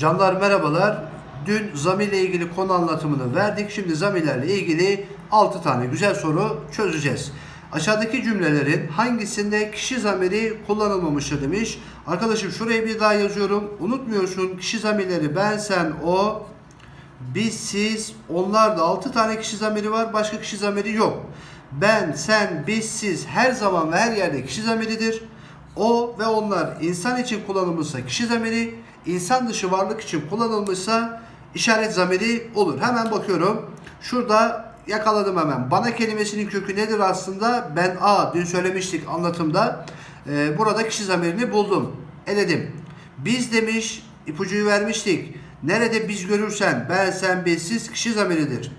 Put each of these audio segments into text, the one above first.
Canlar merhabalar. Dün zamirle ilgili konu anlatımını verdik. Şimdi zamirlerle ilgili 6 tane güzel soru çözeceğiz. Aşağıdaki cümlelerin hangisinde kişi zamiri kullanılmamıştır demiş. Arkadaşım şuraya bir daha yazıyorum. Unutmuyorsun kişi zamirleri ben, sen, o, biz, siz, onlar da 6 tane kişi zamiri var. Başka kişi zamiri yok. Ben, sen, biz, siz her zaman ve her yerde kişi zamiridir. O ve onlar insan için kullanılmışsa kişi zamiri, insan dışı varlık için kullanılmışsa işaret zamiri olur. Hemen bakıyorum. Şurada yakaladım hemen. Bana kelimesinin kökü nedir aslında? Ben a dün söylemiştik anlatımda. Ee, burada kişi zamirini buldum. Eledim. Biz demiş ipucuyu vermiştik. Nerede biz görürsen ben sen biz siz kişi zamiridir.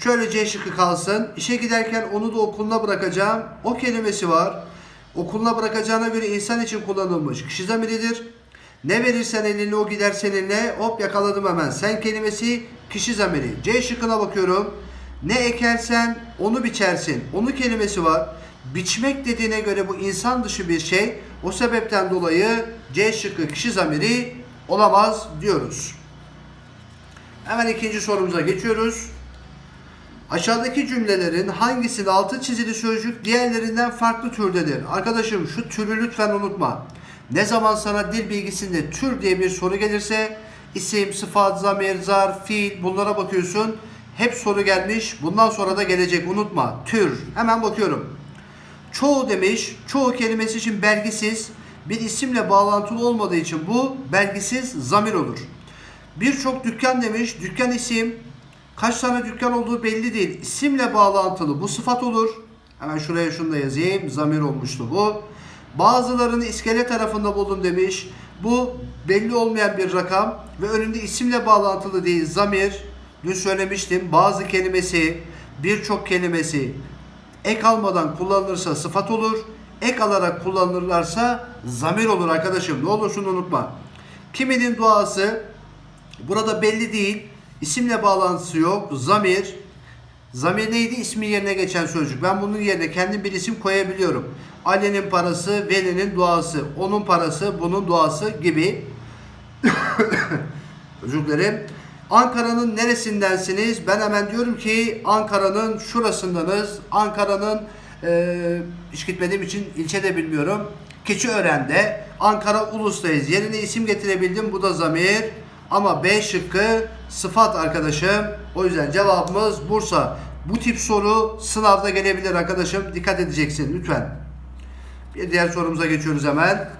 Şöyle C şıkkı kalsın. İşe giderken onu da okuluna bırakacağım. O kelimesi var. Okuluna bırakacağına göre insan için kullanılmış kişi zamiridir. Ne verirsen eline o gider seninle. Hop yakaladım hemen. Sen kelimesi kişi zamiri. C şıkkına bakıyorum. Ne ekersen onu biçersin. Onu kelimesi var. Biçmek dediğine göre bu insan dışı bir şey. O sebepten dolayı C şıkkı kişi zamiri olamaz diyoruz. Hemen ikinci sorumuza geçiyoruz. Aşağıdaki cümlelerin hangisinin altı çizili sözcük diğerlerinden farklı türdedir? Arkadaşım şu türü lütfen unutma. Ne zaman sana dil bilgisinde tür diye bir soru gelirse isim, sıfat, zamir, zarf, fiil bunlara bakıyorsun. Hep soru gelmiş. Bundan sonra da gelecek unutma. Tür. Hemen bakıyorum. Çoğu demiş. Çoğu kelimesi için belgisiz bir isimle bağlantılı olmadığı için bu belgisiz zamir olur. Birçok dükkan demiş. Dükkan isim. Kaç tane dükkan olduğu belli değil. İsimle bağlantılı bu sıfat olur. Hemen şuraya şunu da yazayım. Zamir olmuştu bu. Bazılarını iskele tarafında buldum demiş. Bu belli olmayan bir rakam ve önünde isimle bağlantılı değil zamir. Dün söylemiştim. Bazı kelimesi, birçok kelimesi ek almadan kullanılırsa sıfat olur. Ek alarak kullanılırlarsa zamir olur arkadaşım. Ne olur şunu unutma. Kiminin duası burada belli değil. İsimle bağlantısı yok. Zamir. Zamir neydi? İsmi yerine geçen sözcük. Ben bunun yerine kendim bir isim koyabiliyorum. Ali'nin parası, Veli'nin duası, onun parası, bunun duası gibi. Özür dilerim. Ankara'nın neresindensiniz? Ben hemen diyorum ki Ankara'nın şurasındanız. Ankara'nın e, hiç gitmediğim için ilçe de bilmiyorum. Keçiören'de. Ankara Ulus'tayız. Yerine isim getirebildim. Bu da zamir. Ama B şıkkı sıfat arkadaşım. O yüzden cevabımız Bursa. Bu tip soru sınavda gelebilir arkadaşım. Dikkat edeceksin lütfen. Bir diğer sorumuza geçiyoruz hemen.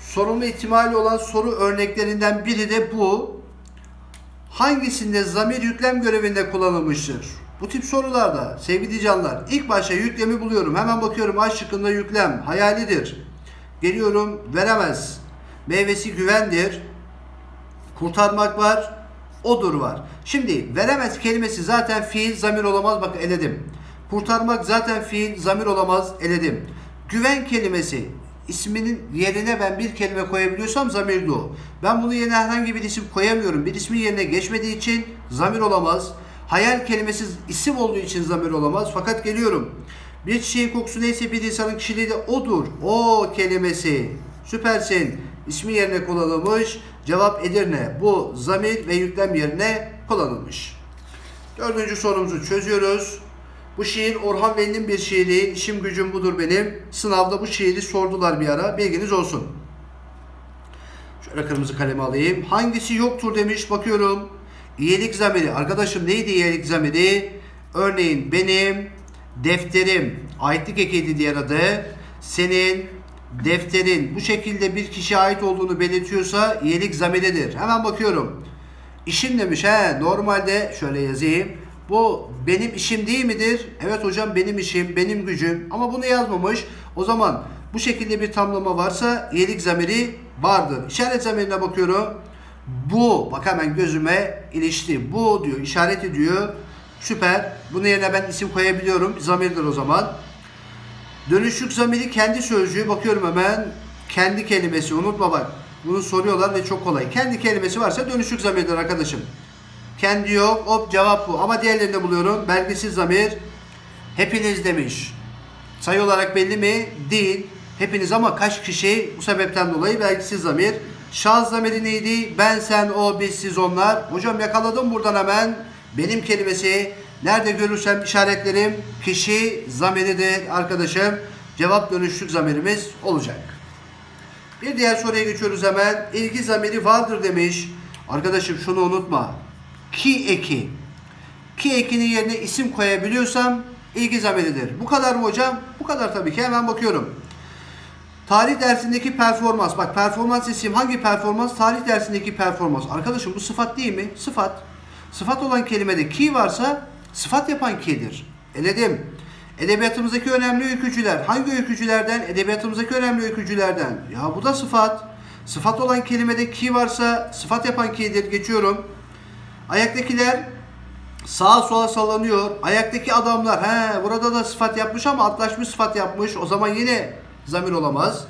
Sorulma ihtimali olan soru örneklerinden biri de bu. Hangisinde zamir yüklem görevinde kullanılmıştır? Bu tip sorularda sevgili canlar ilk başta yüklemi buluyorum. Hemen bakıyorum A şıkkında yüklem hayalidir. Geliyorum veremez. Meyvesi güvendir. Kurtarmak var. Odur var. Şimdi veremez kelimesi zaten fiil zamir olamaz. Bak eledim. Kurtarmak zaten fiil zamir olamaz. Eledim. Güven kelimesi isminin yerine ben bir kelime koyabiliyorsam zamirdi o. Ben bunun yerine herhangi bir isim koyamıyorum. Bir ismin yerine geçmediği için zamir olamaz. Hayal kelimesi isim olduğu için zamir olamaz. Fakat geliyorum. Bir çiçeğin kokusu neyse bir insanın kişiliği de odur. O kelimesi. Süpersin. İsmi yerine kullanılmış. Cevap Edirne. Bu zamir ve yüklem yerine kullanılmış. Dördüncü sorumuzu çözüyoruz. Bu şiir Orhan Veli'nin bir şiiri. İşim gücüm budur benim. Sınavda bu şiiri sordular bir ara. Bilginiz olsun. Şöyle kırmızı kalemi alayım. Hangisi yoktur demiş. Bakıyorum. İyilik zamiri. Arkadaşım neydi iyilik zamiri? Örneğin benim defterim. Aitlik ekiydi diğer adı. Senin defterin bu şekilde bir kişiye ait olduğunu belirtiyorsa iyilik zamiridir. Hemen bakıyorum. İşim demiş he normalde şöyle yazayım. Bu benim işim değil midir? Evet hocam benim işim, benim gücüm ama bunu yazmamış. O zaman bu şekilde bir tamlama varsa iyilik zamiri vardır. İşaret zamirine bakıyorum. Bu bak hemen gözüme ilişti. Bu diyor işaret ediyor. Süper. Bunun yerine ben isim koyabiliyorum. Zamirdir o zaman. Dönüşlük zamiri kendi sözcüğü bakıyorum hemen. Kendi kelimesi unutma bak. Bunu soruyorlar ve çok kolay. Kendi kelimesi varsa dönüşlük zamirdir arkadaşım. Kendi yok. Hop cevap bu. Ama diğerlerini buluyorum. Belgisiz zamir. Hepiniz demiş. Sayı olarak belli mi? Değil. Hepiniz ama kaç kişi bu sebepten dolayı belgisiz zamir. Şahıs zamiri neydi? Ben, sen, o, biz, siz, onlar. Hocam yakaladım buradan hemen. Benim kelimesi. Nerede görürsem işaretlerim kişi zamiridir arkadaşım. Cevap dönüşlük zamirimiz olacak. Bir diğer soruya geçiyoruz hemen. İlgi zamiri vardır demiş. Arkadaşım şunu unutma. Ki eki. Ki ekinin yerine isim koyabiliyorsam ilgi zamiridir. Bu kadar mı hocam? Bu kadar tabii ki. Hemen bakıyorum. Tarih dersindeki performans. Bak performans isim hangi performans? Tarih dersindeki performans. Arkadaşım bu sıfat değil mi? Sıfat. Sıfat olan kelimede ki varsa sıfat yapan ki'dir. Eledim. Edebiyatımızdaki önemli öykücüler. Hangi öykücülerden? Edebiyatımızdaki önemli öykücülerden. Ya bu da sıfat. Sıfat olan kelimede ki varsa sıfat yapan ki'dir. Geçiyorum. Ayaktakiler sağa sola sallanıyor. Ayaktaki adamlar he burada da sıfat yapmış ama atlaşmış sıfat yapmış. O zaman yine zamir olamaz.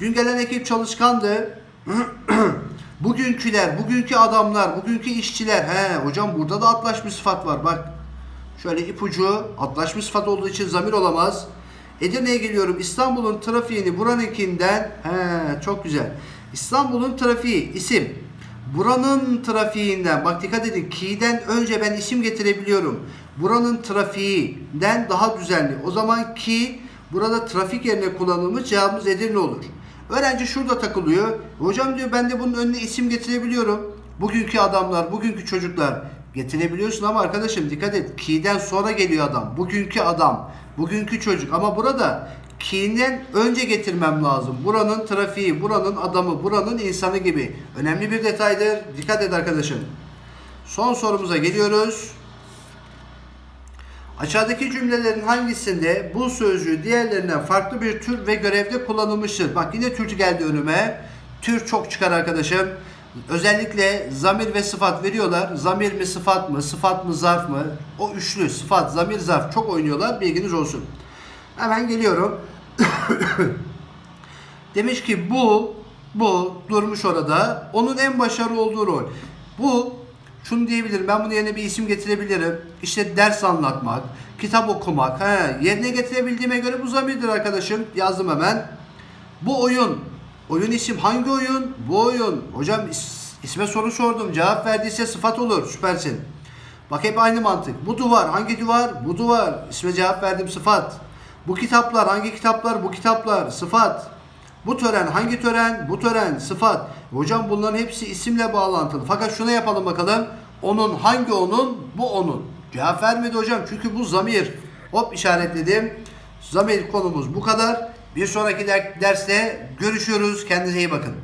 Dün gelen ekip çalışkandı. Bugünküler, bugünkü adamlar, bugünkü işçiler. He hocam burada da atlaşmış sıfat var bak. Şöyle ipucu atlaşmış sıfat olduğu için zamir olamaz. Edirne'ye geliyorum. İstanbul'un trafiğini buranınkinden he çok güzel. İstanbul'un trafiği isim. Buranın trafiğinden bak dikkat edin ki'den önce ben isim getirebiliyorum. Buranın trafiğinden daha düzenli. O zaman ki burada trafik yerine kullanılmış cevabımız Edirne olur. Öğrenci şurada takılıyor. Hocam diyor ben de bunun önüne isim getirebiliyorum. Bugünkü adamlar, bugünkü çocuklar getirebiliyorsun ama arkadaşım dikkat et. Ki'den sonra geliyor adam. Bugünkü adam, bugünkü çocuk ama burada ki'den önce getirmem lazım. Buranın trafiği, buranın adamı, buranın insanı gibi. Önemli bir detaydır. Dikkat et arkadaşım. Son sorumuza geliyoruz. Aşağıdaki cümlelerin hangisinde bu sözcüğü diğerlerinden farklı bir tür ve görevde kullanılmıştır? Bak yine tür geldi önüme. Tür çok çıkar arkadaşım. Özellikle zamir ve sıfat veriyorlar. Zamir mi sıfat mı, sıfat mı zarf mı? O üçlü sıfat, zamir, zarf çok oynuyorlar. Bilginiz olsun. Hemen geliyorum. Demiş ki bu, bu durmuş orada. Onun en başarılı olduğu rol. Bu şunu diyebilirim. Ben bunun yerine bir isim getirebilirim. İşte ders anlatmak, kitap okumak. He, yerine getirebildiğime göre bu zamirdir arkadaşım. Yazdım hemen. Bu oyun. Oyun isim hangi oyun? Bu oyun. Hocam is- isme soru sordum. Cevap verdiyse sıfat olur. Süpersin. Bak hep aynı mantık. Bu duvar hangi duvar? Bu duvar. İsme cevap verdim sıfat. Bu kitaplar hangi kitaplar? Bu kitaplar. Sıfat. Bu tören hangi tören? Bu tören sıfat. Hocam bunların hepsi isimle bağlantılı. Fakat şuna yapalım bakalım. Onun hangi onun? Bu onun. Cevap vermedi hocam çünkü bu zamir. Hop işaretledim. Zamir konumuz bu kadar. Bir sonraki der- derste görüşürüz. Kendinize iyi bakın.